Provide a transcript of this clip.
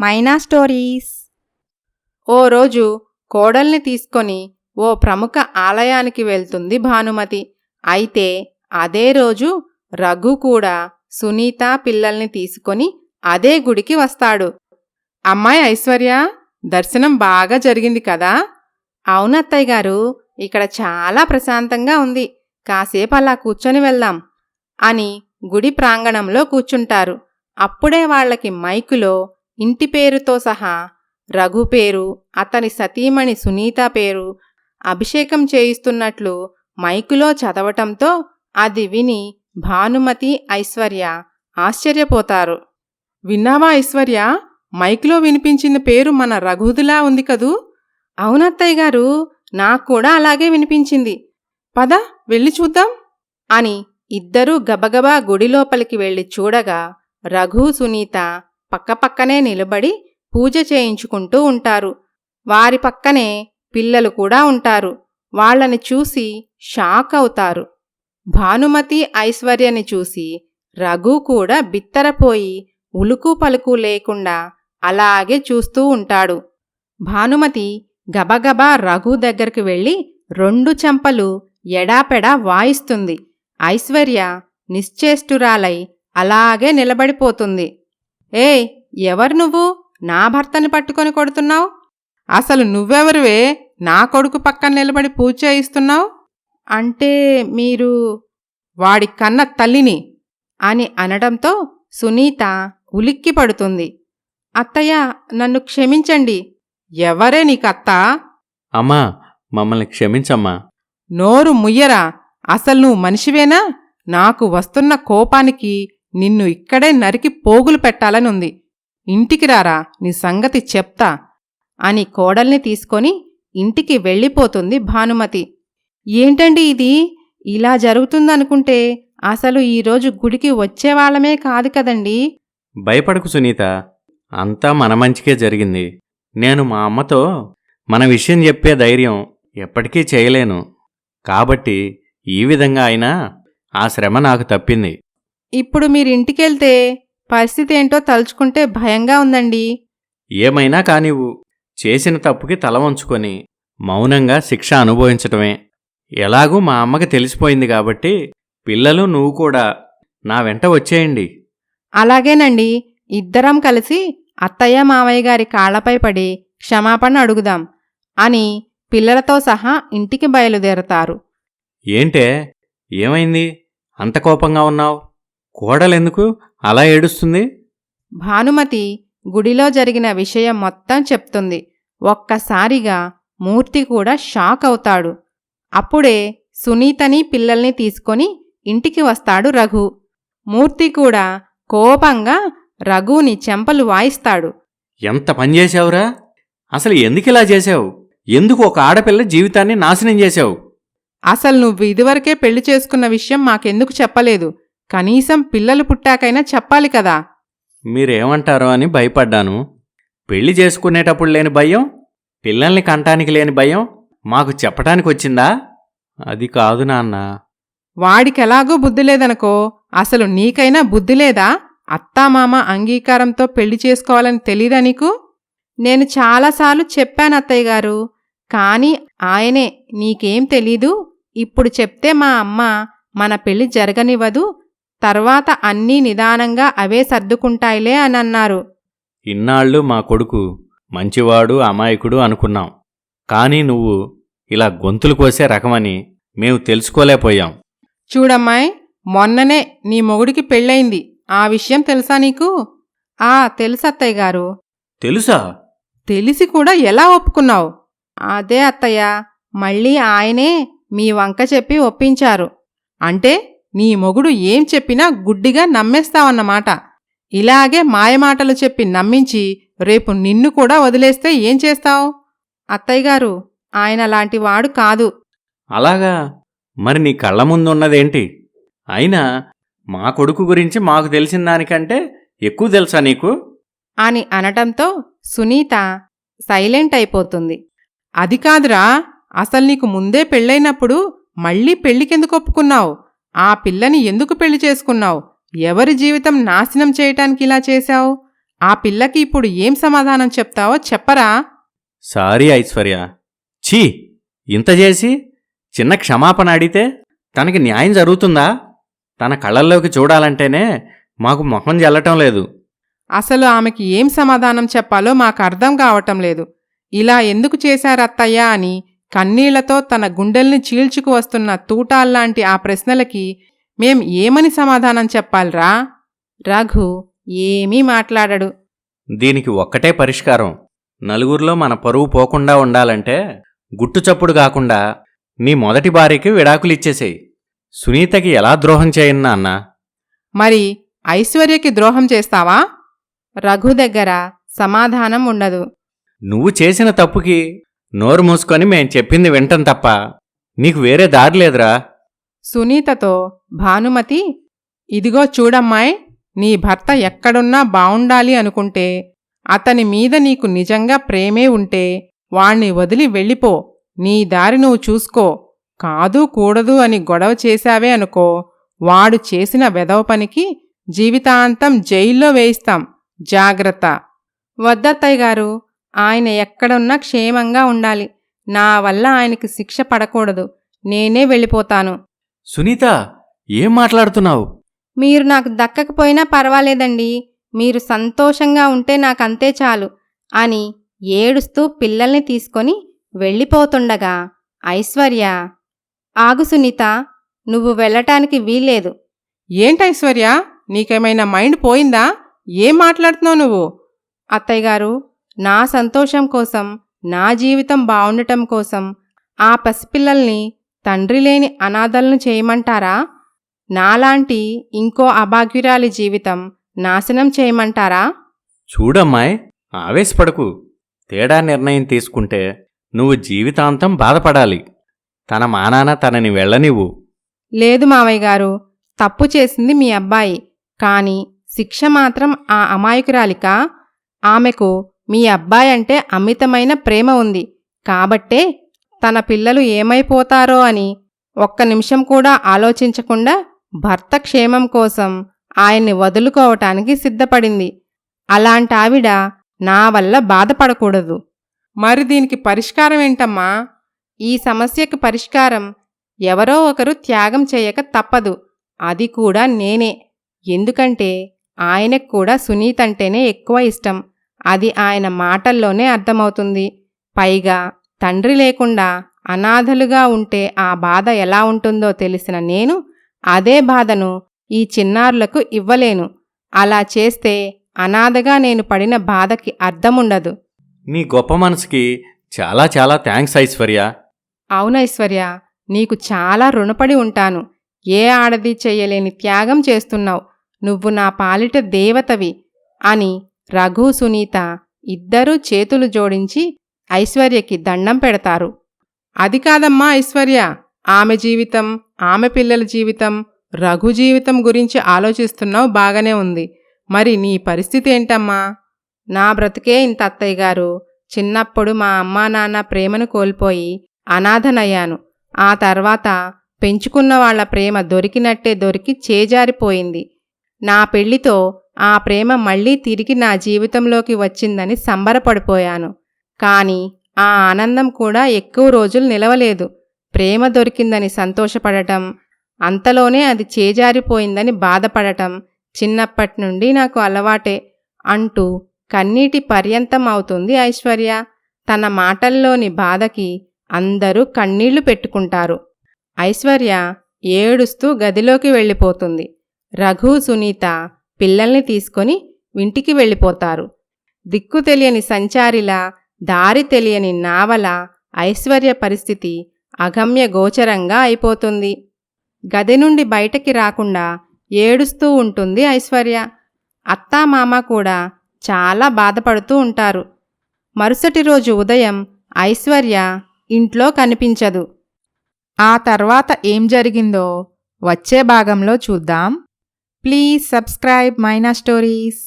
మైనా stories. ఓ రోజు కోడల్ని తీసుకొని ఓ ప్రముఖ ఆలయానికి వెళ్తుంది భానుమతి. అయితే అదే రోజు రఘు కూడా సునీత పిల్లల్ని తీసుకొని అదే గుడికి వస్తాడు. అమ్మాయి ఐశ్వర్య దర్శనం బాగా జరిగింది కదా? అవునత్తయ్య గారు ఇక్కడ చాలా ప్రశాంతంగా ఉంది. కాసేపు అలా కూర్చొని వెళ్దాం అని గుడి ప్రాంగణంలో కూర్చుంటారు. అప్పుడే వాళ్ళకి మైకులో ఇంటి పేరుతో సహా రఘు పేరు అతని సతీమణి సునీత పేరు అభిషేకం చేయిస్తున్నట్లు మైకులో చదవటంతో అది విని భానుమతి ఐశ్వర్య ఆశ్చర్యపోతారు. విన్నావా ఐశ్వర్య? మైక్లో వినిపించిన పేరు మన రఘుదులా ఉంది కదూ? అవునత్తయ్య గారు నాకు కూడా అలాగే వినిపించింది. పద వెళ్ళి చూద్దాం అని ఇద్దరూ గబగబా గుడి లోపలికి వెళ్ళి చూడగా రఘు సునీత పక్కపక్కనే నిలబడి పూజ చేయించుకుంటూ ఉంటారు. వారి పక్కనే పిల్లలు కూడా ఉంటారు. వాళ్ళని చూసి షాక్ అవుతారు. భానుమతి ఐశ్వర్యని చూసి రఘు కూడా బిత్తరపోయి ఉలుకు పలుకు లేకుండా అలాగే చూస్తూ ఉంటాడు. భానుమతి గబగబా రఘు దగ్గరికి వెళ్ళి రెండు చెంపలు ఎడాపెడా వాయిస్తుంది. ఐశ్వర్య నిశ్చేష్టురాలై అలాగే నిలబడిపోతుంది. ఏయ్ ఎవరు నువ్వు? నా భర్తని పట్టుకొని కొడుతున్నావు? అసలు నువ్వెవరువే? నా కొడుకు పక్కన నిలబడి పూజ చేయిస్తున్నావు? అంటే మీరు వాడి కన్న తల్లిని అని అనడంతో సునీత ఉలిక్కి పడుతుంది. అత్తయ్య నన్ను క్షమించండి. ఎవరే నీకత్తా? అమ్మా మమ్మల్ని క్షమించమ్మా. నోరు ముయ్యరా. అసలు నువ్వు మనిషివేనా? నాకు వస్తున్న కోపానికి నిన్ను ఇక్కడే నరికి పోగులు పెట్టాలని ఉంది. ఇంటికి రారా నీ సంగతి చెప్తా అని కోడల్ని తీసుకొని ఇంటికి వెళ్ళిపోతుంది భానుమతి. ఏంటండి ఇది? ఇలా జరుగుతుందనుకుంటే అసలు ఈరోజు గుడికి వచ్చేవాళ్ళమే కాదు కదండి. భయపడకు సునీత అంతా మన మంచికే జరిగింది. నేను మా అమ్మతో మన విషయం చెప్పే ధైర్యం ఎప్పటికీ చేయలేను. కాబట్టి ఈ విధంగా అయినా ఆ శ్రమ నాకు తప్పింది. ఇప్పుడు మీరింటికెళ్తే పరిస్థితి ఏంటో తలుచుకుంటే భయంగా ఉందండి. ఏమైనా కానివ్వు. చేసిన తప్పుకి తల వంచుకొని మౌనంగా శిక్ష అనుభవించటమే. ఎలాగూ మా అమ్మకి తెలిసిపోయింది కాబట్టి పిల్లలు నువ్వు కూడా నా వెంట వచ్చేయండి. అలాగేనండి. ఇద్దరం కలిసి అత్తయ్య మావయ్య గారి కాళ్ళపై పడి క్షమాపణ అడుగుదాం అని పిల్లలతో సహా ఇంటికి బయలుదేరతారు. ఏంటే? ఏమైంది? అంత కోపంగా ఉన్నావు? కోడలెందుకు? అలా ఏడుస్తుంది? భానుమతి గుడిలో జరిగిన విషయం మొత్తం చెప్తుంది. ఒక్కసారిగా మూర్తి కూడా షాక్ అవుతాడు. అప్పుడే సునీతని పిల్లల్ని తీసుకొని ఇంటికి వస్తాడు రఘు. మూర్తి కూడా కోపంగా రఘుని చెంపలు వాయిస్తాడు. ఎంత పని చేశావురా? అసలు ఎందుకిలా చేశావు? ఎందుకు ఒక ఆడపిల్ల జీవితాన్ని నాశనం చేశావు? అసలు నువ్వు ఇదివరకే పెళ్ళి చేసుకున్న విషయం మాకెందుకు చెప్పలేదు? కనీసం పిల్లలు పుట్టాకైనా చెప్పాలి కదా. మీరేమంటారో అని భయపడ్డాను. పెళ్ళి చేసుకునేటప్పుడు లేని భయం? పిల్లల్ని కంటానికి లేని భయం? మాకు చెప్పటానికి వచ్చిందా అది కాదు నాన్న. వాడికెలాగూ బుద్ధి లేదనుకో అసలు నీకైనా బుద్ధి లేదా? అత్తామామ అంగీకారంతో పెళ్ళి చేసుకోవాలని తెలీదా నీకు? నేను చాలాసార్లు చెప్పాను అత్తయ్య గారు కానీ ఆయనే నీకేం తెలీదు? ఇప్పుడు చెప్తే మా అమ్మ మన పెళ్ళి జరగనివ్వదు తర్వాత అన్నీ నిదానంగా అవే సర్దుకుంటాయిలే అని అన్నారు ఇన్నాళ్ళు మా కొడుకు మంచివాడు అమాయకుడు అనుకున్నాం. కానీ నువ్వు ఇలా గొంతులు కోసే రకమని మేము తెలుసుకోలేకపోయాం. చూడమ్మాయ్ మొన్ననే నీ మొగుడికి పెళ్ళయింది. ఆ విషయం తెలుసా నీకు? ఆ తెలుసు అత్తయ్య గారు. తెలుసా? తెలిసి కూడా ఎలా ఒప్పుకున్నావు? అదే అత్తయ్య మళ్ళీ ఆయనే మీ వంక చెప్పి ఒప్పించారు. అంటే నీ మొగుడు ఏం చెప్పినా గుడ్డిగా నమ్మేస్తావన్నమాట. ఇలాగే మాయమాటలు చెప్పి నమ్మించి రేపు నిన్ను కూడా వదిలేస్తే ఏం చేస్తావు? అత్తయ్యగారు ఆయన లాంటివాడు కాదు. అలాగా? మరి నీ కళ్ళ ముందున్నదేంటి? అయినా మా కొడుకు గురించి మాకు తెలిసిన దానికంటే ఎక్కువ తెలుసా నీకు? అని అనటంతో సునీత సైలెంట్ అయిపోతుంది. అది కాదురా అసలు నీకు ముందే పెళ్ళైనప్పుడు మళ్ళీ పెళ్ళికెందుకు ఒప్పుకున్నావు? ఆ పిల్లని ఎందుకు పెళ్ళి చేసుకున్నావు? ఎవరి జీవితం నాశనం చేయటానికి ఇలా చేశావు? ఆ పిల్లకి ఇప్పుడు ఏం సమాధానం చెప్తావో చెప్పరా? సారీ ఐశ్వర్య. ఛీ! ఇంత చేసి చిన్న క్షమాపణ అడిగితే తనకి న్యాయం జరుగుతుందా? తన కళ్ళల్లోకి చూడాలంటేనే మాకు మొహం జల్లటం లేదు. అసలు ఆమెకి ఏం సమాధానం చెప్పాలో మాకు అర్థం కావటం లేదు. ఇలా ఎందుకు చేశారత్తయ్యా అని కన్నీళ్ళతో తన గుండెల్ని చీల్చుకు వస్తున్న తూటాల్లాంటి ఆ ప్రశ్నలకి మేం ఏమని సమాధానం చెప్పాలిరా? రఘు ఏమీ మాట్లాడడు. దీనికి ఒక్కటే పరిష్కారం. నలుగురిలో మన పరువు పోకుండా ఉండాలంటే గుట్టుచప్పుడు కాకుండా నీ మొదటి భార్యకి విడాకులిచ్చేసేయి సునీతకి ఎలా ద్రోహం చేయన్నా అన్నా మరి ఐశ్వర్యకి ద్రోహం చేస్తావా? రఘు దగ్గర సమాధానం ఉండదు. నువ్వు చేసిన తప్పుకి నోరు మూసుకొని మేం చెప్పింది వింటం తప్ప నీకు వేరే దారి లేదురా. సునీతతో భానుమతి ఇదిగో చూడమ్మాయ్ నీ భర్త ఎక్కడున్నా బావుండాలి అనుకుంటే అతని మీద నీకు నిజంగా ప్రేమే ఉంటే వాణ్ణి వదిలి వెళ్ళిపో నీ దారి నువ్వు చూసుకో కాదు కూడదు అని గొడవ చేశావే అనుకో వాడు చేసిన వెదవ పనికి జీవితాంతం జైల్లో వేయిస్తాం. జాగ్రత్త. వద్దత్తయ్య గారు ఆయన ఎక్కడున్నా క్షేమంగా ఉండాలి. నా వల్ల ఆయనకి శిక్ష పడకూడదు. నేనే వెళ్ళిపోతాను. సునీత ఏం మాట్లాడుతున్నావు? మీరు నాకు దక్కకపోయినా పర్వాలేదండి. మీరు సంతోషంగా ఉంటే నాకంతే చాలు అని ఏడుస్తూ పిల్లల్ని తీసుకొని వెళ్ళిపోతుండగా ఐశ్వర్య ఆగు సునీత నువ్వు వెళ్ళటానికి వీల్లేదు. ఏంటైశ్వర్య నీకేమైనా మైండ్ పోయిందా? ఏం మాట్లాడుతున్నావు నువ్వు? అత్తయ్య గారు నా సంతోషం కోసం నా జీవితం బావుండటం కోసం ఆ పసిపిల్లల్ని తండ్రి లేని అనాథలను చేయమంటారా? నాలాంటి ఇంకో అభాగ్యురాలి జీవితం నాశనం చేయమంటారా? చూడమ్మాయ్ ఆవేశపడకు. తేడా నిర్ణయం తీసుకుంటే నువ్వు జీవితాంతం బాధపడాలి. తన మానాన తనని వెళ్ళనివ్వు. లేదు మావయ్య గారు తప్పు చేసింది మీ అబ్బాయి. కాని శిక్ష మాత్రం ఆ అమాయకురాలికా? ఆమెకు మీ అబ్బాయంటే అమితమైన ప్రేమ ఉంది. కాబట్టే తన పిల్లలు ఏమైపోతారో అని ఒక్క నిమిషం కూడా ఆలోచించకుండా భర్త క్షేమం కోసం ఆయన్ని వదులుకోవటానికి సిద్ధపడింది. అలాంటి ఆవిడ నా వల్ల బాధపడకూడదు. మరి దీనికి పరిష్కారం ఏంటమ్మా? ఈ సమస్యకు పరిష్కారం ఎవరో ఒకరు త్యాగం చేయక తప్పదు. అది కూడా నేనే. ఎందుకంటే ఆయనకు కూడా సునీత్ అంటేనే ఎక్కువ ఇష్టం. అది ఆయన మాటల్లోనే అర్థమవుతుంది. పైగా తండ్రి లేకుండా అనాథలుగా ఉంటే ఆ బాధ ఎలా ఉంటుందో తెలిసిన నేను అదే బాధను ఈ చిన్నారులకు ఇవ్వలేను. అలా చేస్తే అనాథగా నేను పడిన బాధకి అర్థముండదు. నీ గొప్ప మనసుకి చాలా చాలా థ్యాంక్స్ ఐశ్వర్య. అవునైశ్వర్య నీకు చాలా రుణపడి ఉంటాను. ఏ ఆడది చెయ్యలేని త్యాగం చేస్తున్నావు. నువ్వు నా పాలిట దేవతవి అని రఘు సునీత ఇద్దరూ చేతులు జోడించి ఐశ్వర్యకి దండం పెడతారు. అది కాదమ్మా ఐశ్వర్య! ఆమె జీవితం ఆమె పిల్లల జీవితం రఘు జీవితం గురించి ఆలోచిస్తున్నావు బాగానే ఉంది. మరి నీ పరిస్థితి ఏంటమ్మా? నా బ్రతికే ఇంత అత్తయ్య గారు. చిన్నప్పుడు మా అమ్మా నాన్న ప్రేమను కోల్పోయి అనాథనయ్యాను. ఆ తర్వాత పెంచుకున్న వాళ్ళ ప్రేమ దొరికినట్టే దొరికి చేజారిపోయింది. నా పెళ్ళితో ఆ ప్రేమ మళ్ళీ తిరిగి నా జీవితంలోకి వచ్చిందని సంబరపడిపోయాను. కానీ ఆ ఆనందం కూడా ఎక్కువ రోజులు నిలవలేదు. ప్రేమ దొరికిందని సంతోషపడటం అంతలోనే అది చేజారిపోయిందని బాధపడటం చిన్నప్పటి నుండి నాకు అలవాటే అంటూ కన్నీటి పర్యంతం అవుతుంది ఐశ్వర్య. తన మాటల్లోని బాధకి అందరూ కన్నీళ్ళు పెట్టుకుంటారు. ఐశ్వర్య ఏడుస్తూ గదిలోకి వెళ్ళిపోతుంది. రఘు సునీత పిల్లల్ని తీసుకొని ఇంటికి వెళ్ళిపోతారు. దిక్కు తెలియని సంచారిలా దారి తెలియని నావల ఐశ్వర్య పరిస్థితి అగమ్య గోచరంగా అయిపోతుంది. గది నుండి బయటకి రాకుండా ఏడుస్తూ ఉంటుంది ఐశ్వర్య. అత్తామామ కూడా చాలా బాధపడుతూ ఉంటారు. మరుసటి రోజు ఉదయం ఐశ్వర్య ఇంట్లో కనిపించదు. ఆ తర్వాత ఏం జరిగిందో వచ్చే భాగంలో చూద్దాం. Please subscribe Maina stories